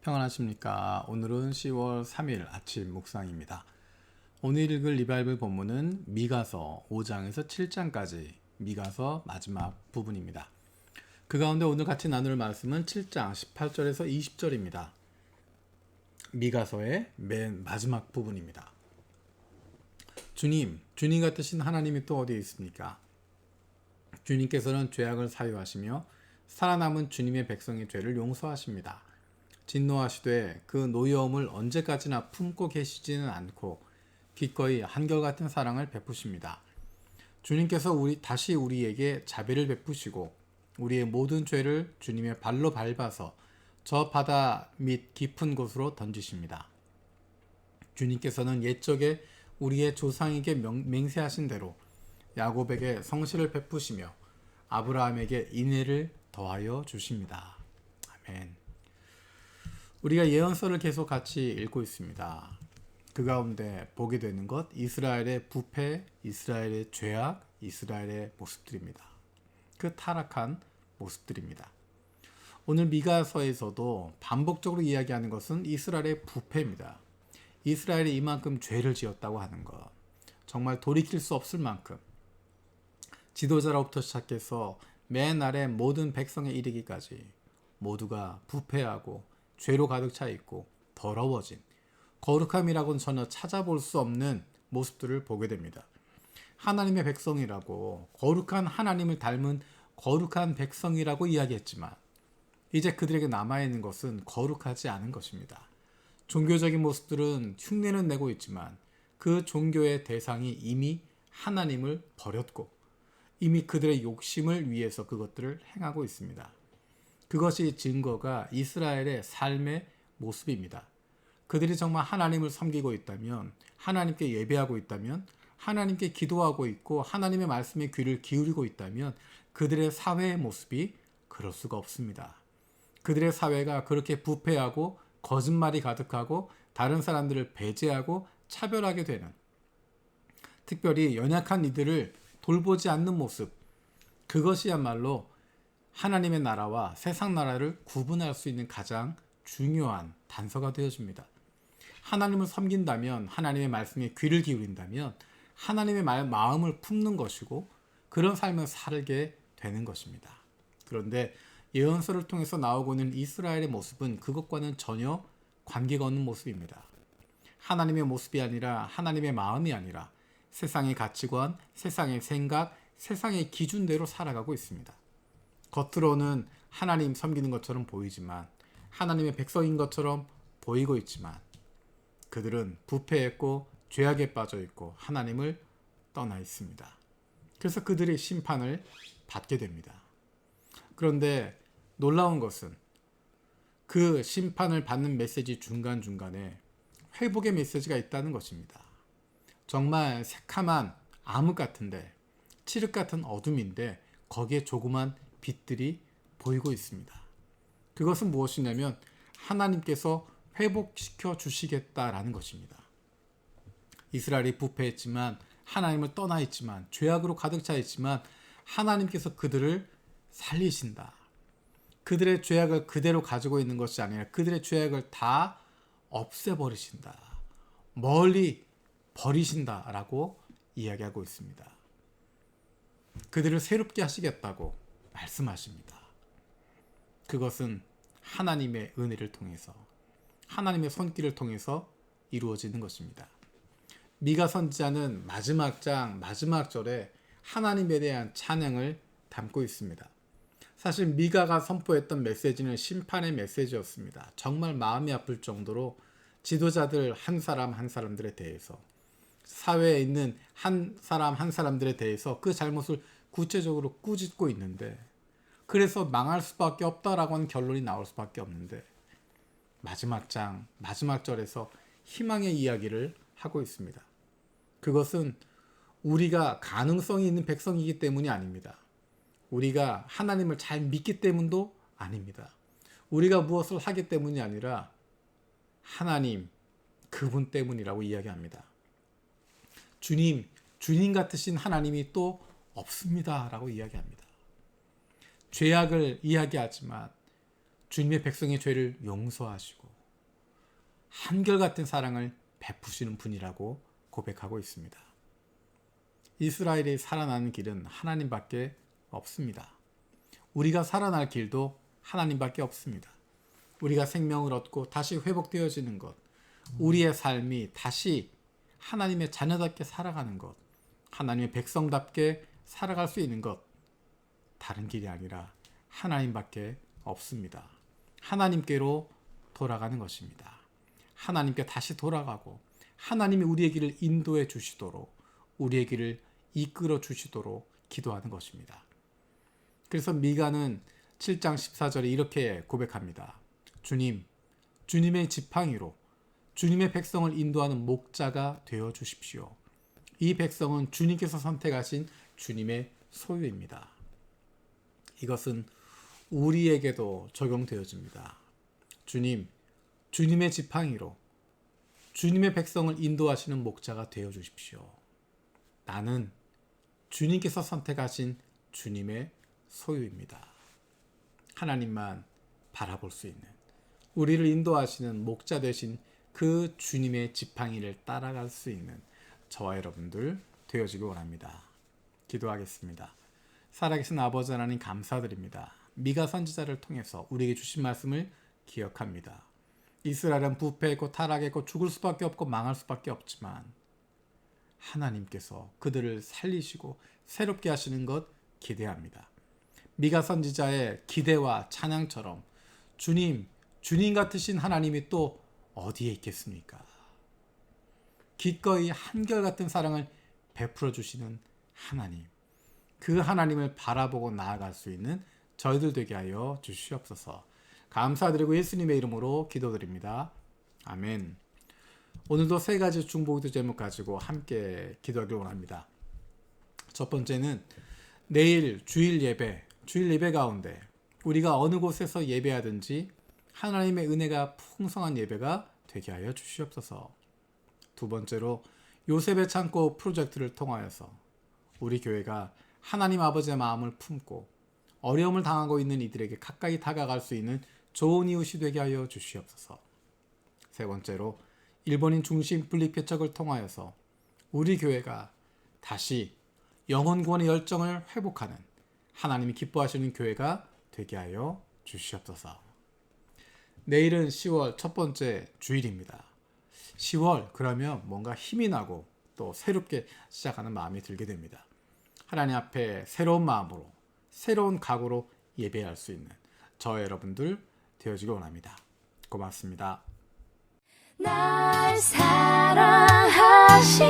평안하십니까? 오늘은 10월 3일 아침 묵상입니다. 오늘 읽을 리바이블 본문은 미가서 5장에서 7장까지 미가서 마지막 부분입니다. 그 가운데 오늘 같이 나눌 말씀은 7장 18절에서 20절입니다. 미가서의 맨 마지막 부분입니다. 주님, 주님 같으신 하나님이 또 어디에 있습니까? 주님께서는 죄악을 사유하시며 살아남은 주님의 백성의 죄를 용서하십니다. 진노하시되 그 노여움을 언제까지나 품고 계시지는 않고 기꺼이 한결같은 사랑을 베푸십니다. 주님께서 우리 다시 우리에게 자비를 베푸시고 우리의 모든 죄를 주님의 발로 밟아서 저 바다 밑 깊은 곳으로 던지십니다. 주님께서는 옛적에 우리의 조상에게 명, 맹세하신 대로 야곱에게 성실을 베푸시며 아브라함에게 인애를 더하여 주십니다. 아멘. 우리가 예언서를 계속 같이 읽고 있습니다. 그 가운데 보게 되는 것 이스라엘의 부패, 이스라엘의 죄악, 이스라엘의 모습들입니다. 그 타락한 모습들입니다. 오늘 미가서에서도 반복적으로 이야기하는 것은 이스라엘의 부패입니다. 이스라엘이 이만큼 죄를 지었다고 하는 것. 정말 돌이킬 수 없을 만큼 지도자로부터 시작해서 맨 아래 모든 백성에 이르기까지 모두가 부패하고 죄로 가득 차 있고 더러워진 거룩함이라고는 전혀 찾아볼 수 없는 모습들을 보게 됩니다. 하나님의 백성이라고 거룩한 하나님을 닮은 거룩한 백성이라고 이야기했지만 이제 그들에게 남아있는 것은 거룩하지 않은 것입니다. 종교적인 모습들은 흉내는 내고 있지만 그 종교의 대상이 이미 하나님을 버렸고 이미 그들의 욕심을 위해서 그것들을 행하고 있습니다. 그것이 증거가 이스라엘의 삶의 모습입니다. 그들이 정말 하나님을 섬기고 있다면, 하나님께 예배하고 있다면, 하나님께 기도하고 있고, 하나님의 말씀에 귀를 기울이고 있다면, 그들의 사회의 모습이 그럴 수가 없습니다. 그들의 사회가 그렇게 부패하고, 거짓말이 가득하고, 다른 사람들을 배제하고, 차별하게 되는, 특별히 연약한 이들을 돌보지 않는 모습, 그것이야말로 하나님의 나라와 세상 나라를 구분할 수 있는 가장 중요한 단서가 되어줍니다. 하나님을 섬긴다면, 하나님의 말씀에 귀를 기울인다면, 하나님의 말, 마음을 품는 것이고, 그런 삶을 살게 되는 것입니다. 그런데 예언서를 통해서 나오고 있는 이스라엘의 모습은 그것과는 전혀 관계가 없는 모습입니다. 하나님의 모습이 아니라 하나님의 마음이 아니라 세상의 가치관, 세상의 생각, 세상의 기준대로 살아가고 있습니다. 겉으로는 하나님 섬기는 것처럼 보이지만 하나님의 백성인 것처럼 보이고 있지만 그들은 부패했고 죄악에 빠져 있고 하나님을 떠나 있습니다. 그래서 그들의 심판을 받게 됩니다. 그런데 놀라운 것은 그 심판을 받는 메시지 중간중간에 회복의 메시지가 있다는 것입니다. 정말 새카만 암흑 같은데 칠흑 같은 어둠인데 거기에 조그만 빛들이 보이고 있습니다. 그것은 무엇이냐면 하나님께서 회복시켜 주시겠다라는 것입니다. 이스라엘이 부패했지만 하나님을 떠나 있지만 죄악으로 가득 차 있지만 하나님께서 그들을 살리신다. 그들의 죄악을 그대로 가지고 있는 것이 아니라 그들의 죄악을 다 없애버리신다. 멀리 버리신다 라고 이야기하고 있습니다. 그들을 새롭게 하시겠다고 말씀하십니다. 그것은 하나님의 은혜를 통해서 하나님의 손길을 통해서 이루어지는 것입니다. 미가 선지자는 마지막 장 마지막 절에 하나님에 대한 찬양을 담고 있습니다. 사실 미가가 선포했던 메시지는 심판의 메시지였습니다. 정말 마음이 아플 정도로 지도자들 한 사람 한 사람들에 대해서 사회에 있는 한 사람 한 사람들에 대해서 그 잘못을 구체적으로 꾸짖고 있는데 그래서 망할 수밖에 없다라고 하는 결론이 나올 수밖에 없는데 마지막 장 마지막 절에서 희망의 이야기를 하고 있습니다. 그것은 우리가 가능성이 있는 백성이기 때문이 아닙니다. 우리가 하나님을 잘 믿기 때문도 아닙니다. 우리가 무엇을 하기 때문이 아니라 하나님 그분 때문이라고 이야기합니다. 주님, 주님 같으신 하나님이 또 없습니다 라고 이야기합니다. 죄악을 이야기하지만 주님의 백성의 죄를 용서하시고 한결같은 사랑을 베푸시는 분이라고 고백하고 있습니다. 이스라엘이 살아나는 길은 하나님밖에 없습니다. 우리가 살아날 길도 하나님밖에 없습니다. 우리가 생명을 얻고 다시 회복되어지는 것, 우리의 삶이 다시 하나님의 자녀답게 살아가는 것, 하나님의 백성답게 살아갈 수 있는 것, 다른 길이 아니라 하나님밖에 없습니다. 하나님께로 돌아가는 것입니다. 하나님께 다시 돌아가고 하나님이 우리의 길을 인도해 주시도록 우리의 길을 이끌어 주시도록 기도하는 것입니다. 그래서 미가는 7장 14절에 이렇게 고백합니다. 주님, 주님의 지팡이로 주님의 백성을 인도하는 목자가 되어 주십시오. 이 백성은 주님께서 선택하신 주님의 소유입니다. 이것은 우리에게도 적용되어집니다. 주님, 주님의 지팡이로 주님의 백성을 인도하시는 목자가 되어 주십시오. 나는 주님께서 선택하신 주님의 소유입니다. 하나님만 바라볼 수 있는 우리를 인도하시는 목자 되신 그 주님의 지팡이를 따라갈 수 있는 저와 여러분들 되어지기 원합니다. 기도하겠습니다. 살아계신 아버지 하나님 감사드립니다. 미가 선지자를 통해서 우리에게 주신 말씀을 기억합니다. 이스라엘은 부패했고 타락했고 죽을 수밖에 없고 망할 수밖에 없지만 하나님께서 그들을 살리시고 새롭게 하시는 것 기대합니다. 미가 선지자의 기대와 찬양처럼 주님, 주님 같으신 하나님이 또 어디에 있겠습니까? 기꺼이 한결같은 사랑을 베풀어 주시는 하나님. 그 하나님을 바라보고 나아갈 수 있는 저희들 되게 하여 주시옵소서. 감사드리고 예수님의 이름으로 기도드립니다. 아멘. 오늘도 세 가지 중보기도 제목 가지고 함께 기도하길 원합니다. 첫 번째는 내일 주일 예배, 주일 예배 가운데 우리가 어느 곳에서 예배하든지 하나님의 은혜가 풍성한 예배가 되게 하여 주시옵소서. 두 번째로 요셉의 창고 프로젝트를 통하여서 우리 교회가 하나님 아버지의 마음을 품고 어려움을 당하고 있는 이들에게 가까이 다가갈 수 있는 좋은 이웃이 되게 하여 주시옵소서. 세 번째로 일본인 중심 분리개척을 통하여서 우리 교회가 다시 영혼 구원의 열정을 회복하는 하나님이 기뻐하시는 교회가 되게 하여 주시옵소서. 내일은 10월 첫 번째 주일입니다. 10월 그러면 뭔가 힘이 나고 또 새롭게 시작하는 마음이 들게 됩니다. 하나님 앞에 새로운 마음으로 새로운 각오로 예배할 수 있는 저 여러분들 되어지기 원합니다. 고맙습니다. 날 사랑하시